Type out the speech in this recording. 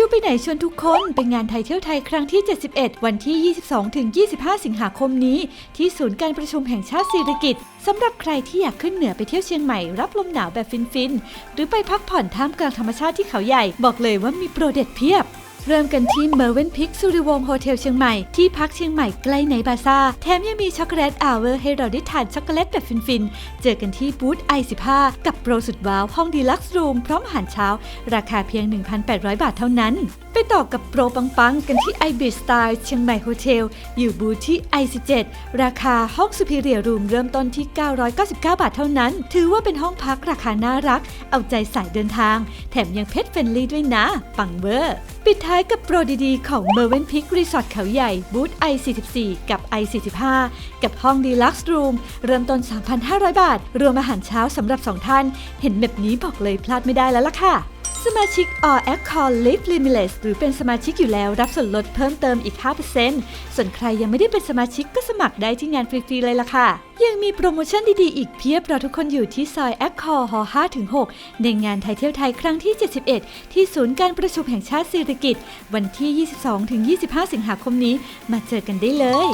ชิวไปไหนชวนทุกคนไปงานไทยเที่ยวไทยครั้งที่ 71 วันที่ 22ถึง25 สิงหาคมนี้ ที่ศูนย์การประชุมแห่งชาติสิริกิติ์สำหรับใครที่อยากขึ้นเหนือไปเที่ยวเชียงใหม่รับลมหนาวแบบฟินๆ หรือไปพักผ่อนท่ามกลางธรรมชาติที่เขาใหญ่ บอกเลยว่ามีโปรเด็ดเพียบ เริ่มกันที่เมอร์เวนพิกสุริวงศ์โฮเทลเชียงใหม่ ที่พักเชียงใหม่ใกล้ในบาซ่า แถมยังมีช็อกโกแลตอเวอร์ให้เราได้ทานช็อกโกแลตแบบฟินๆ เจอกันที่บูธ i15 กับโปรสุดว้าวห้องดีลักซ์รูมพร้อมอาหารเช้า ราคาเพียง 1,800 บาทเท่านั้น ไปต่อกับโปรปังๆ กันที่ i b i s Style เชียงใหม่โฮเทล อยู่บูธที่ i17 ราคาห้องสุพิเรียรูมเริ่มต้นที่ 999 บาทเท่านั้น ถือว่าเป็นห้องพักราคาน่ารัก เอาใจสายเดินทาง แถมยังเพ t เฟรนลี่ด้วยนะ ปังเวอร์ ปิดท้ายกับโปรดีๆ ของ m e r v e n Peak Resort เขาใหญ่บูธ i44 กับ i45 กับห้อง Deluxe Room เริ่มต้น 3,500 บาท รวมอาหารเช้าสำหรับ 2 ท่าน เห็นแบบนี้บอกเลยพลาดไม่ได้แล้วล่ะค่ะ สมาชิก All a c c o n Live Limitless หรือเป็นสมาชิกอยู่แล้วรับส่วนลดเพิ่มเติมอีก 5%ส่วนใครยังไม่ได้เป็นสมาชิกก็สมัครได้ที่งานฟรี ๆ เลยล่ะค่ะ ยังมีโปรโมชั่นดี ๆ อีกเพียบรอทุกคนอยู่ที่ซอยแอคคอร์ฮอ5-6ในงานไทยเที่ยวไทยครั้งที่ 71 ที่ศูนย์การประชุมแห่งชาติสิริกิติ์วันที่ 22-25 สิงหาคมนี้ มาเจอกันได้เลย